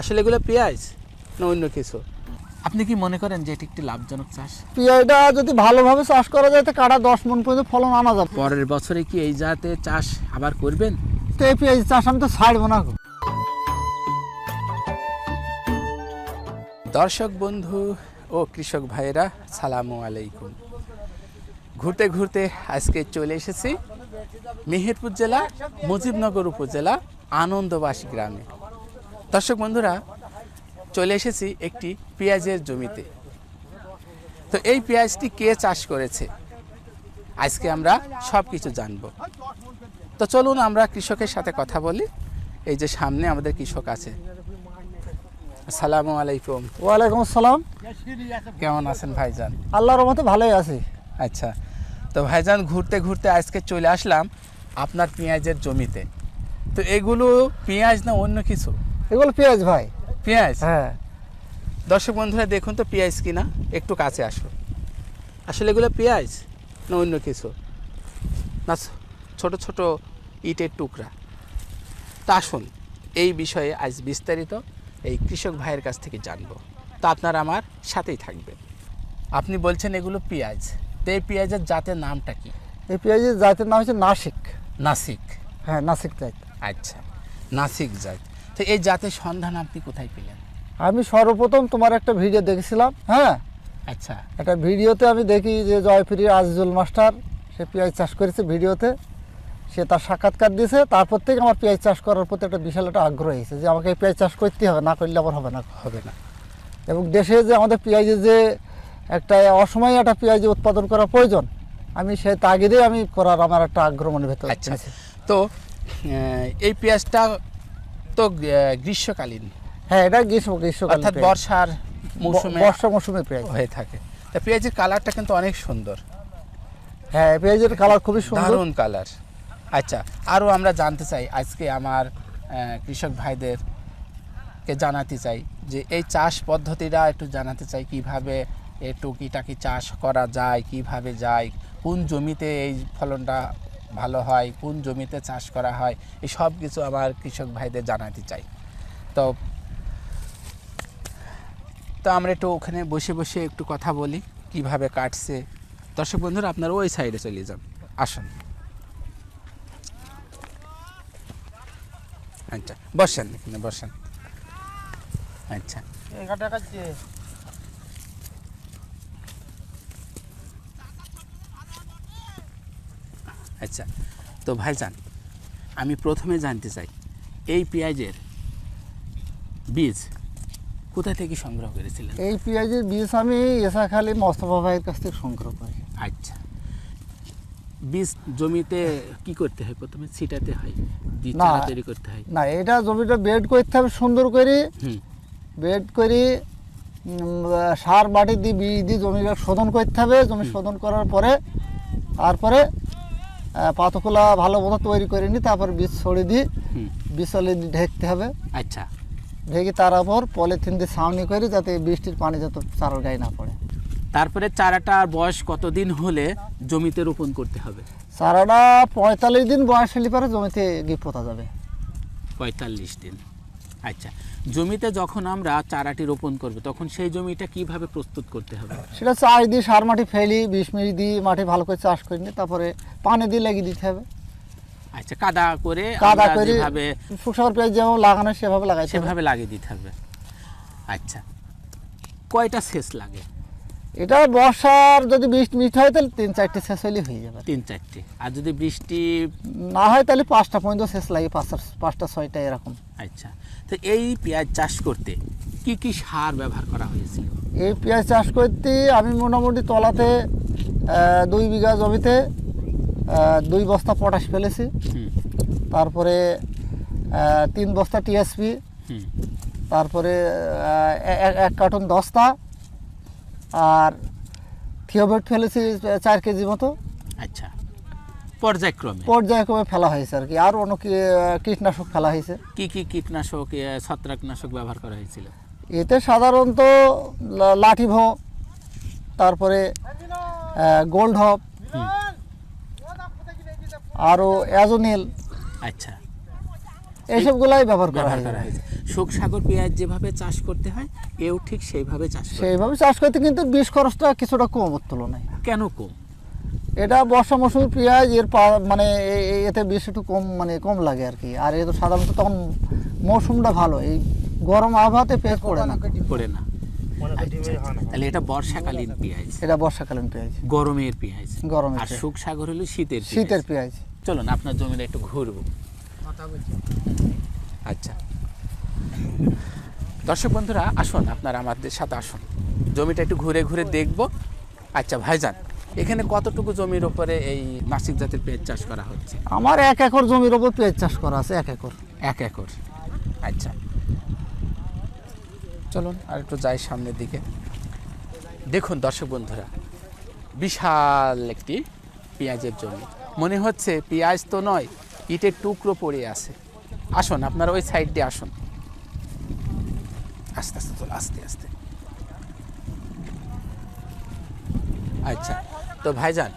আসলে এগুলো পেঁয়াজ না অন্য কিছু? আপনি কি মনে করেন যে এটি একটি লাভজনক চাষ? পিঁয়াজটা যদি ভালোভাবে চাষ করা যায় তো কাটা দশ মন পর্যন্ত ফলন আনা যাবে? পরের বছরে কি এই জাতে চাষ আবার করবেন? তো এই পেঁয়াজ চাষ আমি তো ছাড়বো না গো। দর্শক বন্ধু ও কৃষক ভাইয়েরা সালামু আলাইকুম। ঘুরতে ঘুরতে আজকে চলে এসেছি মেহেরপুর জেলা মুজিবনগর উপজেলা আনন্দবাসী গ্রামে। দর্শক বন্ধুরা চলে এসেছি একটি পেঁয়াজের জমিতে। তো এই পেঁয়াজটি কে চাষ করেছে? আজকে আমরা সব কিছু জানব। তো চলুন আমরা কৃষকের সাথে কথা বলি। এই যে সামনে আমাদের কৃষক আছে। আসসালামু আলাইকুম। ওয়ালাইকুম আসসালাম। কেমন আছেন ভাইজান? আল্লাহর রহমতে ভালোই আছি। আচ্ছা। তো ভাইজান ঘুরতে ঘুরতে আজকে চলে আসলাম আপনার পেঁয়াজের জমিতে। তো এগুলো পেঁয়াজ না অন্য কিছু? এগুলো পেঁয়াজ ভাই। পেঁয়াজ? হ্যাঁ। দর্শক বন্ধুরা দেখুন তো পেঁয়াজ কিনা। একটু কাছে আসো আসলে এগুলো পেঁয়াজ না অন্য কিছু? না ছোট ছোট ইটের টুকরা। তা আসুন এই বিষয়ে আজ বিস্তারিত এই কৃষক ভাইয়ের কাছ থেকে জানব। তা আপনারা আমার সাথেই থাকবেন। আপনি বলছেন এগুলো পেঁয়াজ। তো এই পেঁয়াজের জাতের নামটা কি? এই পেঁয়াজের জাতের নাম হচ্ছে নাসিক। নাসিক। হ্যাঁ নাসিক জাত। আচ্ছা নাসিক জাত। তো এই জাতের সন্ধান আপনি কোথায় পেলেন? আমি সর্বপ্রথম তোমার একটা ভিডিও দেখেছিলাম হ্যাঁ? আচ্ছা। একটা ভিডিওতে আমি দেখি যে জয়পুরীর আজিজুল মাস্টার সে পেঁয়াজ চাষ করেছে ভিডিওতে সে তার সাক্ষাৎকার দিয়েছে তারপর থেকে আমার পেঁয়াজ চাষ করার প্রতি একটা বিশাল একটা আগ্রহ হয়েছে যে আমাকে এই পেঁয়াজ চাষ করতে হবে না করলে আবার হবে না হবে না। এবং দেশে যে আমাদের পেঁয়াজের যে একটা অসময়ে একটা পেঁয়াজ উৎপাদন করা প্রয়োজন আমি সে তাগিদে আমি করার আমার একটা আগ্রহ মনে ভেতর আচ্ছা। তো এই পেঁয়াজটা তো গ্রীষ্মকালীন। হ্যাঁ এটা গ্রীষ্ম গ্রীষ্মকাল অর্থাৎ বর্ষার মৌসুমে বর্ষা মৌসুমে পেঁয়াজ। হয়ে থাকে। তা পেঁয়াজের কালারটা কিন্তু অনেক সুন্দর। হ্যাঁ পেঁয়াজের কালার খুবই সুন্দর। দারুণ কালার। আচ্ছা আরও আমরা জানতে চাই আজকে আমার কৃষক ভাইদের কে জানাতে চাই যে এই চাষ পদ্ধতিটা একটু জানাতে চাই কীভাবে এই টুকিটাকি চাষ করা যায় কীভাবে যায় কোন জমিতে এই ফলনটা ভালো হয়, কোন জমিতে চাষ করা হয়, এই সব কিছু আমার কৃষক ভাইদের জানাতে চাই। তো তো আমরা একটু ওখানে বসে বসে একটু কথা বলি, কীভাবে কাটছে। দর্শক বন্ধুরা, আপনারা ওই সাইডে চলে যান। আসুন। আচ্ছা বসেন এখানে, বসেন। আচ্ছা। আচ্ছা তো ভাইজান আমি প্রথমে জানতে চাই এই পেঁয়াজের বীজ কোথা থেকে সংগ্রহ করেছিলেন? এই পেঁয়াজের বীজ আমি এসাখালি মোস্তফা ভাইয়ের কাছ থেকে সংগ্রহ করি। আচ্ছা বীজ জমিতে কি করতে হয় প্রথমে? ছিটাতে হয় বীজ না। চারা তৈরি করতে হয়? না এটা জমিটা বেড করতে হবে সুন্দর করে। বেড করে সার মাটি দিয়ে বীজ দিয়ে জমিটা শোধন করতে হবে। জমি শোধন করার পরে তারপরে পাতকুলা ভালো মতো তৈরি করে নিই তারপর বীজ ছড়িয়ে দিই বীজ দিয়ে ঢেকতে হবে। আচ্ছা। ঢেকে তার উপর পলিথিন দিয়ে ছাউনি করে যাতে বৃষ্টির পানি যাতে চারার গায়ে না পড়ে। তারপরে চারাটার বয়স কতদিন হলে জমিতে রোপণ করতে হবে? চারাটা পঁয়তাল্লিশ দিন বয়স হলে পরে জমিতে গিয়ে পোতা যাবে। পঁয়তাল্লিশ দিন। আচ্ছা। জমিতে যখন আমরা চারাটি রোপণ করব তখন সেই জমিটা কীভাবে প্রস্তুত করতে হবে? সেটা চাষ দিয়ে সার মাটি ফেলি বিষ মিষ দিয়ে মাটি ভালো করে চাষ করে তারপরে পানি দিয়ে লাগিয়ে দিতে হবে। আচ্ছা কাদা করে কাদা করে যেভাবে শুকসার পেঁয়াজ যেমন লাগানো সেভাবে লাগাই সেভাবে লাগিয়ে দিতে হবে। আচ্ছা কয়টা সেচ লাগে? এটা বর্ষার যদি বৃষ্টি মিষ্টি হয় তাহলে তিন চারটে শেষ হলে হয়ে যাবে। তিন চারটে। আর যদি বৃষ্টি না হয় তাহলে পাঁচটা পর্যন্ত শেষ লাগে পাঁচটা পাঁচটা ছয়টা এরকম। আচ্ছা। তো এই পেঁয়াজ চাষ করতে কি কি সার ব্যবহার করা হয়েছিল? এই পেঁয়াজ চাষ করতে আমি মোটামুটি তলাতে দুই বিঘা জমিতে দুই বস্তা পটাশ ফেলেছি। তারপরে তিন বস্তা টিএসপি। তারপরে এক কার্টন দস্তা। আর থিওবেট ফেলেছি চার কেজি মতো। আচ্ছা পর্যায়ক্রমে? পর্যায়ক্রমে ফেলা হয়েছে আর কি। আর অন্য কি- কীটনাশক ফেলা হয়েছে। কি কি কীটনাশক ছত্রাকনাশক ব্যবহার করা হয়েছিল? এতে সাধারণত লাঠি ভো তারপরে গোল্ড হপ আরও অ্যাজোনিল। আচ্ছা। এইসবগুলাই ব্যবহার করা হয় হয়েছে সুখসাগর পেঁয়াজ যেভাবে চাষ করতে হয় এও ঠিক সেইভাবে চাষ সেইভাবে চাষ করতে কিন্তু বীজ খরচটা কিছুটা কম তুলনায়। কেন কম? এটা বর্ষা মৌসুমি পেঁয়াজ এর পা- মানে এতে বেশ একটু কম মানে কম লাগে আর কি। আর এ তো সাধারণত তখন মৌসুমটা ভালো এই গরম আবহাওয়াতে পেঁয়াজ পড়ে না। পড়ে না। তাহলে এটা বর্ষাকালীন পেঁয়াজ। এটা বর্ষাকালীন পেঁয়াজ। গরমের পেঁয়াজ। গরমের আর পেঁয়াজ। সুখসাগর হলো শীতের শীতের পেঁয়াজ। চলুন আপনার জমিটা একটু ঘুরবো। আচ্ছা। দর্শক বন্ধুরা আসুন আপনারা আমাদের সাথে আসুন। জমিটা একটু ঘুরে ঘুরে দেখব। আচ্ছা ভাইজান এখানে কতটুকু জমির ওপরে এই নাসিক জাতের পেঁয়াজ চাষ করা হচ্ছে? আমার এক একর জমির ওপর পেঁয়াজ চাষ করা আছে এক একর। এক একর। আচ্ছা। চলুন আর একটু যাই সামনের দিকে। দেখুন দর্শক বন্ধুরা বিশাল একটি পেঁয়াজের জমি। মনে হচ্ছে পেঁয়াজ তো নয় ইটের টুকরো পড়ে আছে। আসুন আপনারা ওই সাইড দিয়ে আসুন। আস্তে আস্তে চলো আস্তে আস্তে। আচ্ছা তো ভাইজান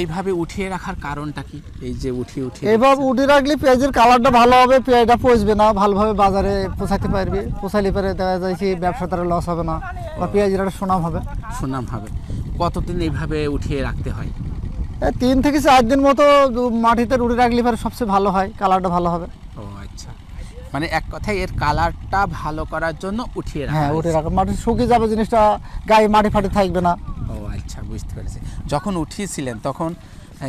এইভাবে উঠিয়ে রাখার কারণটা কি? এই যে উঠিয়ে উঠিয়ে এইভাবে উঠে রাখলে পেঁয়াজের কালারটা ভালো হবে পেঁয়াজটা পচবে না ভালোভাবে বাজারে পৌঁছাতে পারবে। পৌঁছালে পরে দেখা যায় যে ব্যবসাটার লস হবে না বা পেঁয়াজের একটা সুনাম হবে। সুনাম হবে। কতদিন এইভাবে উঠিয়ে রাখতে হয়? তিন থেকে চার দিন মতো মাটিতে উঠে রাখলে পরে সবচেয়ে ভালো হয় কালারটা ভালো হবে। ও আচ্ছা। মানে এক কথায় এর কালারটা ভালো করার জন্য উঠিয়ে রাখা হ্যাঁ উঠে রাখা। মাটি শুকিয়ে যাবে জিনিসটা গায়ে মাটি ফাটি থাকবে না। ও আচ্ছা বুঝতে পেরেছি। যখন উঠিয়েছিলেন তখন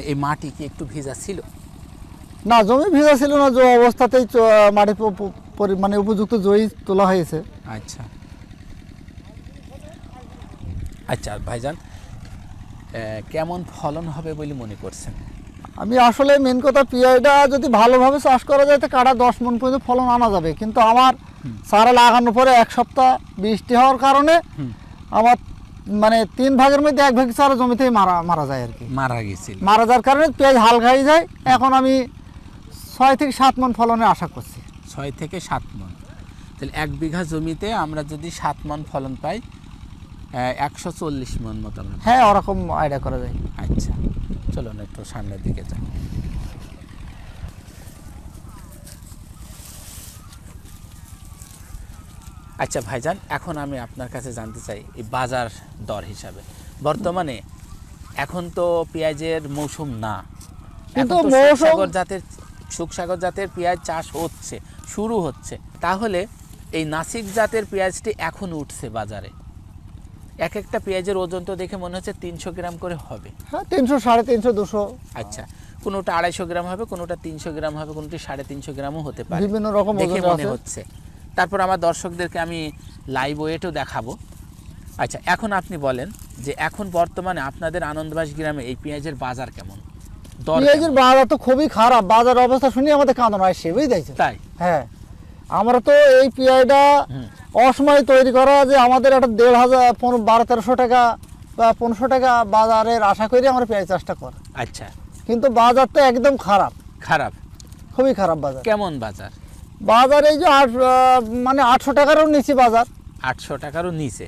এই মাটি কি একটু ভিজা ছিল? না জমি ভিজা ছিল না যে অবস্থাতেই মাটি মানে উপযুক্ত জয়ী তোলা হয়েছে। আচ্ছা। আচ্ছা ভাইজান কেমন ফলন হবে বলে মনে করছেন? আমি আসলে মেন কথা পিঁয়াজটা যদি ভালোভাবে চাষ করা যায় তো কাটা দশ মন পর্যন্ত ফলন আনা যাবে? কিন্তু আমার চারা লাগানোর পরে এক সপ্তাহ বৃষ্টি হওয়ার কারণে। আমার মানে তিন ভাগের মধ্যে এক ভাগ চারা জমিতেই মারা মারা যায় আর কি। মারা গেছিল। মারা যাওয়ার কারণে পেঁয়াজ হালকা হয়ে যায়। এখন আমি ছয় থেকে সাত মন ফলনের আশা করছি। ছয় থেকে সাত মন। তাহলে এক বিঘা জমিতে আমরা যদি সাত মন ফলন পাই একশো চল্লিশ মন মতো হ্যাঁ ওরকম আইডিয়া করা যায়। আচ্ছা চলুন একটু সামনের দিকে যাই। আচ্ছা ভাইজান এখন আমি আপনার কাছে জানতে চাই এই বাজার দর হিসাবে। বর্তমানে এখন তো পেঁয়াজের মৌসুম না। কিন্তু সুখসাগর জাতের সুখসাগর জাতের পেঁয়াজ চাষ হচ্ছে শুরু হচ্ছে। তাহলে এই নাসিক জাতের পেঁয়াজটি এখন উঠছে বাজারে। এক একটা পেঁয়াজের ওজন তো দেখে মনে হচ্ছে তিনশো গ্রাম করে হবে। হ্যাঁ তিনশো সাড়ে তিনশো দুশো। আচ্ছা কোনোটা আড়াইশো গ্রাম হবে কোনোটা তিনশো গ্রাম হবে কোনোটি সাড়ে তিনশো গ্রামও হতে পারে। বিভিন্ন রকম দেখে মনে হচ্ছে। তারপর আমার দর্শকদেরকে আমি লাইভ ওয়েটও দেখাবো। আচ্ছা এখন আপনি বলেন যে এখন বর্তমানে আপনাদের আনন্দবাস গ্রামে এই পেঁয়াজের বাজার কেমন? পেঁয়াজের বাজার তো খুবই খারাপ। বাজার অবস্থা শুনে আমাদের কাঁদন সেবেই দেখছে তাই? হ্যাঁ। আমরা তো এই পেঁয়াজটা হুম। অসময় তৈরি করা যে আমাদের একটা দেড় হাজার পনেরো বারো তেরোশো টাকা বা পনেরোশো টাকা বাজারের আশা করি আমরা পেঁয়াজ চাষটা করা। আচ্ছা। কিন্তু বাজারটা একদম খারাপ। খারাপ। খুবই খারাপ বাজার। কেমন বাজার? বাজার এই যে আট মানে আটশো টাকারও নিচে বাজার। আটশো টাকারও নিচে।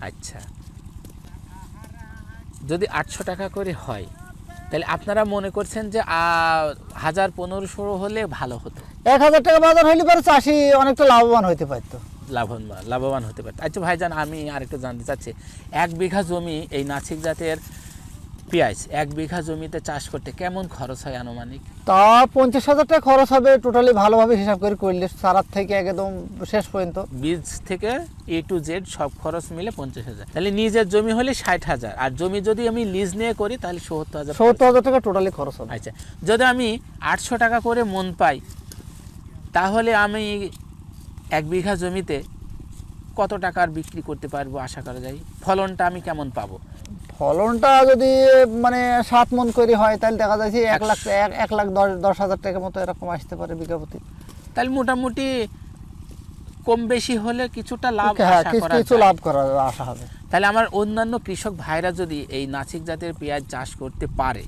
আচ্ছা। যদি আটশো টাকা করে হয় তাহলে আপনারা মনে করছেন যে হাজার পনেরোশো হলে ভালো হতো। এক হাজার টাকা বাজার হইলে পরে চাষি অনেকটা লাভবান হইতে পারতো। লাভবান লাভবান হতে পারত। আচ্ছা ভাইজান আমি আরেকটু জানতে চাচ্ছি। এক বিঘা জমি এই নাসিক জাতের পেঁয়াজ এক বিঘা জমিতে চাষ করতে কেমন খরচ হয় আনুমানিক? তা পঞ্চাশ হাজার টাকা খরচ হবে টোটালি ভালোভাবে হিসাব করে করলে সারার থেকে একদম শেষ পর্যন্ত। বীজ থেকে এ টু জেড সব খরচ মিলে পঞ্চাশ হাজার। তাহলে নিজের জমি হলে ষাট হাজার। আর জমি যদি আমি লিজ নিয়ে করি তাহলে সত্তর হাজার সত্তর হাজার টাকা টোটালি খরচ হবে। আচ্ছা যদি আমি আটশো টাকা করে মন পাই তাহলে আমি এক বিঘা জমিতে কত টাকার বিক্রি করতে পারব আশা করা যায়? ফলনটা আমি কেমন পাবো? ফলনটা যদি মানে সাত মন করে হয় তাহলে দেখা যাচ্ছে এক লাখ এক- এক লাখ দশ দশ হাজার টাকার মতো এরকম আসতে পারে বিঘা প্রতি। তাহলে মোটামুটি কম বেশি হলে কিছুটা লাভ হ্যাঁ কিছু। লাভ করা আশা হবে। তাহলে আমার অন্যান্য কৃষক ভাইরা যদি এই নাসিক জাতের পেঁয়াজ চাষ করতে পারে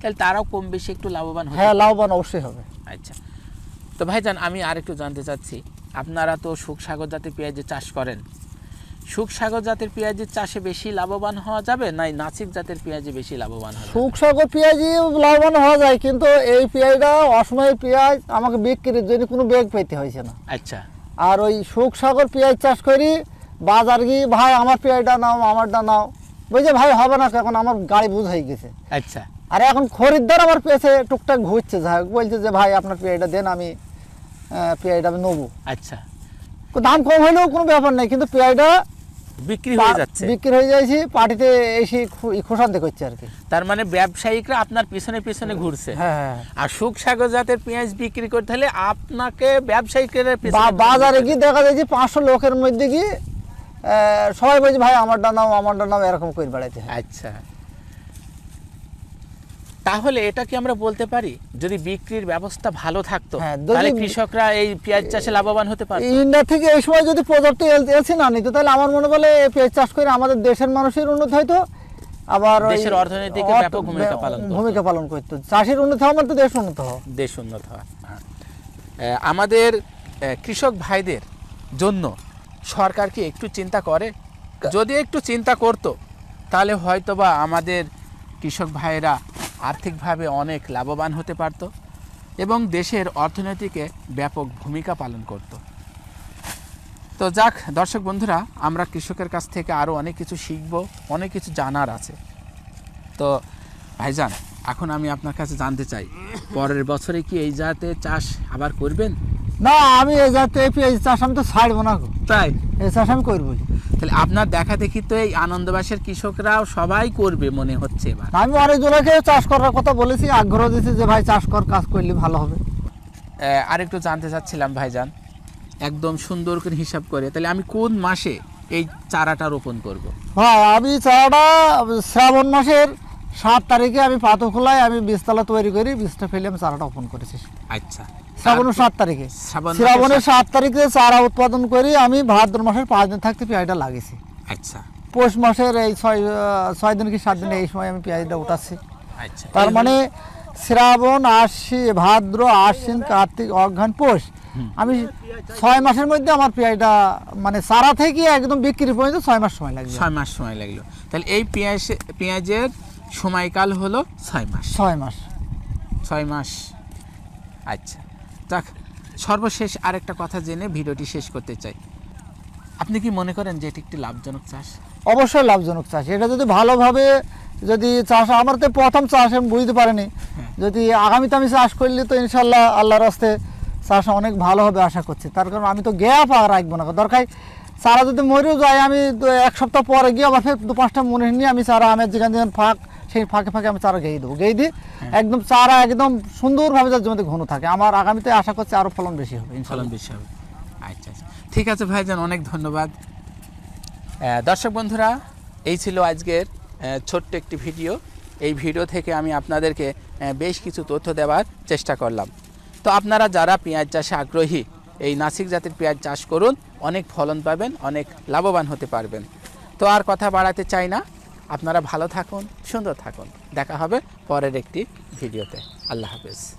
তাহলে তারাও কম বেশি একটু লাভবান হবে হ্যাঁ লাভবান অবশ্যই হবে। আচ্ছা। তো ভাইজান আমি আরেকটু জানতে চাচ্ছি। আপনারা তো সুখসাগর জাতের পেঁয়াজের চাষ করেন। সুখসাগর জাতের পেঁয়াজের চাষে বেশি লাভবান হওয়া যাবে না এই নাসিক জাতের পেঁয়াজে বেশি লাভবান যাবে? সুখসাগর পেঁয়াজই লাভবান হওয়া যায় কিন্তু এই পেঁয়াজটা অসময়ের পেঁয়াজ আমাকে বিক্রির জন্য কোনো বেগ পেতে হয়েছে না। আচ্ছা। আর ওই সুখসাগর পেঁয়াজ চাষ করি বাজার গিয়ে ভাই আমার পেঁয়াজটা নাও আমারটা নাও। বুঝছে ভাই হবে না এখন আমার গাড়ি বুঝ হয়ে গেছে। আচ্ছা। আর এখন খরিদ্দার আমার পেছে টুকটাক ঘুরছে যাই বলছে যে ভাই আপনার পেঁয়াজটা দেন আমি পেঁয়াজটা আমি নেব। আচ্ছা। দাম কম হলেও কোনো ব্যাপার নেই কিন্তু পেঁয়াজটা বিক্রি হয়ে যাচ্ছে। বিক্রি হয়ে যাইছি পার্টিতে এসে খোসান্তে করছে আর কি। তার মানে ব্যবসায়িকরা আপনার পিছনে পিছনে ঘুরছে। হ্যাঁ হ্যাঁ। আর সুখসাগর জাতের পেঁয়াজ বিক্রি করতে হলে আপনাকে ব্যবসায়িকের বাজারে গিয়ে দেখা যায় যে পাঁচশো লোকের মধ্যে গিয়ে আহ, সবাই বলছে ভাই আমারটা নাও আমারটা নাও এরকম করে বেড়াইতে আচ্ছা। তাহলে এটা কি আমরা বলতে পারি? যদি বিক্রির ব্যবস্থা ভালো থাকতো হ্যাঁ, তাহলে কৃষকরা এই পেঁয়াজ চাষে লাভবান হতে পারতো। ইন্ডিয়া থেকে এই সময় যদি প্রজেক্ট এলসি না নিত তাহলে আমার মনে বলে পেঁয়াজ চাষ করে আমাদের দেশের মানুষের উন্নতি হয়তো আবার দেশের অর্থনীতিকে ব্যাপক ভূমিকা পালন ভূমিকা পালন করতো। চাষের উন্নতি হওয়া মানে তো দেশ উন্নত হওয়া। দেশ উন্নত হয়। হ্যাঁ। আমাদের কৃষক ভাইদের জন্য সরকার কি একটু চিন্তা করে? যদি একটু চিন্তা করতো তাহলে হয়তোবা আমাদের কৃষক ভাইয়েরা আর্থিকভাবে অনেক লাভবান হতে পারত এবং দেশের অর্থনীতিকে ব্যাপক ভূমিকা পালন করত। তো যাক দর্শক বন্ধুরা আমরা কৃষকের কাছ থেকে আরও অনেক কিছু শিখব অনেক কিছু জানার আছে। তো ভাইজান এখন আমি আপনার কাছে জানতে চাই পরের বছরে কি এই জাতে চাষ আবার করবেন? না আমি এই জাতে এই চাষ আমি তো ছাড়বো না তাই? এই চাষ আমি করবোই। তাহলে আপনার দেখা দেখি তো এই আনন্দবাসের কৃষকরাও সবাই করবে মনে হচ্ছে এবার। আমি অনেকজনকে চাষ করার কথা বলেছি আগ্রহ দিয়েছি যে ভাই চাষ কর কাজ করলে ভালো হবে। আরেকটু জানতে চাচ্ছিলাম ভাইজান একদম সুন্দর করে হিসাব করে। তাহলে আমি কোন মাসে এই চারাটা রোপণ করব। হ্যাঁ আমি চারাটা শ্রাবণ মাসের সাত তারিখে আমি পাতো খোলায় আমি বীজতলা তৈরি করি বীজটা ফেলে আমি চারাটা ওপেন করেছি। আচ্ছা। শ্রাবণের সাত তারিখে। শ্রাবণের সাত- তারিখে চারা উৎপাদন করি আমি ভাদ্র মাসের পাঁচ দিন থাকতে পেঁয়াজটা লাগিয়েছি। আচ্ছা। পৌষ মাসের এই ছয় ছয় দিন কি সাত দিন এই সময় আমি পেঁয়াজটা উঠাচ্ছি। আচ্ছা। তার মানে শ্রাবণ আশ্বি ভাদ্র আশ্বিন কার্তিক অঘ্রান পৌষ। আমি ছয় মাসের মধ্যে আমার পেঁয়াজটা মানে চারা থেকে একদম বিক্রি পর্যন্ত ছয় মাস সময় লাগবে ছয় মাস সময় লাগল। তাহলে এই পেঁয়াজ পেঁয়াজের সময়কাল হলো ছয় মাস। ছয় মাস। ছয় মাস। আচ্ছা। যাক সর্বশেষ আরেকটা কথা জেনে ভিডিওটি শেষ করতে চাই। আপনি কি মনে করেন যে এটি একটি লাভজনক চাষ? অবশ্যই লাভজনক চাষ। এটা যদি ভালোভাবে যদি চাষ আমার তো প্রথম চাষ আমি বুঝতে পারিনি। যদি আগামীতে আমি চাষ করলে তো ইনশাল্লাহ আল্লাহর রাস্তে চাষ অনেক ভালো হবে আশা করছি। তার কারণ আমি তো গ্যাপ আর রাখব না। দরকার চারা যদি মরেও যায় আমি এক সপ্তাহ পরে গিয়ে আবার ফের দু পাঁচটা মনে নিয়ে আমি চারা আমের যেখানে যেখানে ফাঁক সেই ফাঁকে ফাঁকে আমি চারা গেয়ে দেবো। গেয়ে দিয়ে একদম চারা একদম সুন্দরভাবে যার জমিতে ঘন থাকে। আমার আগামীতে আশা করছি আরও ফলন বেশি হবে ফলন বেশি হবে। আচ্ছা আচ্ছা। ঠিক আছে ভাইজান, অনেক ধন্যবাদ। দর্শক বন্ধুরা, এই ছিল আজকের ছোট্ট একটি ভিডিও। এই ভিডিও থেকে আমি আপনাদেরকে বেশ কিছু তথ্য দেওয়ার চেষ্টা করলাম। তো আপনারা যারা পেঁয়াজ চাষে আগ্রহী, এই নাসিক জাতের পেঁয়াজ চাষ করুন, অনেক ফলন পাবেন, অনেক লাভবান হতে পারবেন। তো আর কথা বাড়াতে চাই না। আপনারা ভালো থাকুন সুন্দর থাকুন। দেখা হবে পরের একটি ভিডিওতে। আল্লাহ হাফেজ।